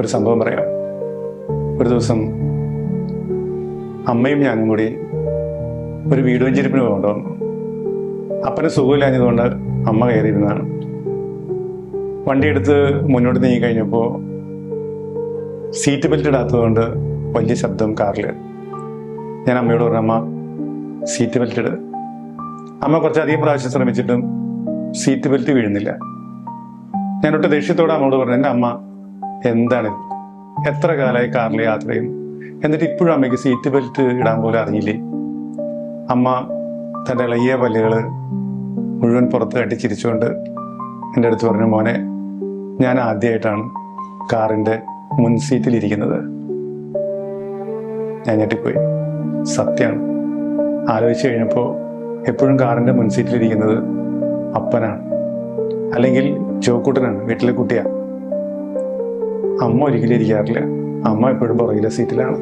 ഒരു സംഭവം പറയാം. ഒരു ദിവസം അമ്മയും ഞാനും കൂടി ഒരു വീട് വെഞ്ചിരിപ്പിന് കൊണ്ടുവന്നു അപ്പന് സുഖമില്ലാഞ്ഞതുകൊണ്ട് അമ്മ കയറിയിരുന്നതാണ്. വണ്ടി എടുത്ത് മുന്നോട്ട് നീങ്ങി കഴിഞ്ഞപ്പോൾ സീറ്റ് ബെൽറ്റ് ഇടാത്തതുകൊണ്ട് വലിയ ശബ്ദം കാറിൽ ഞാൻ അമ്മയോട് പറഞ്ഞു അമ്മ സീറ്റ് ബെൽറ്റ് ഇട്. അമ്മ കുറച്ചധികം പ്രാവശ്യം ശ്രമിച്ചിട്ടും സീറ്റ് ബെൽറ്റ് വീഴുന്നില്ല. ഞാനൊട്ട് ദേഷ്യത്തോടെ അമ്മയോട് പറഞ്ഞു എന്റെ അമ്മ എന്താണ്? എത്ര കാലമായി കാറിൽ യാത്ര ചെയ്യും എന്നിട്ട് ഇപ്പോഴും അമ്മയ്ക്ക് സീറ്റ് ബെൽറ്റ് ഇടാൻ പോലും അറിയില്ലേ അമ്മ തന്റെ ഇളകിയ പല്ലുകൾ മുഴുവൻ പുറത്ത് കട്ടി ചിരിച്ചുകൊണ്ട് എന്റെ അടുത്ത് പറഞ്ഞു മോനെ ഞാൻ ആദ്യമായിട്ടാണ് കാറിന്റെ മുൻ സീറ്റിലിരിക്കുന്നത് ഞാൻ ഞെട്ടിപ്പോയി. സത്യമാണ് ആലോചിച്ച് കഴിഞ്ഞപ്പോൾ എപ്പോഴും കാറിന്റെ മുൻ സീറ്റിലിരിക്കുന്നത് അപ്പനാണ്. അല്ലെങ്കിൽ ചോക്കൂട്ടനാണ് വീട്ടിലെ കുട്ടിയാണ് അമ്മ ഒരിക്കലും ഇരിക്കാറില്ല. അമ്മ എപ്പോഴും പുറകിലെ സീറ്റിലാണ്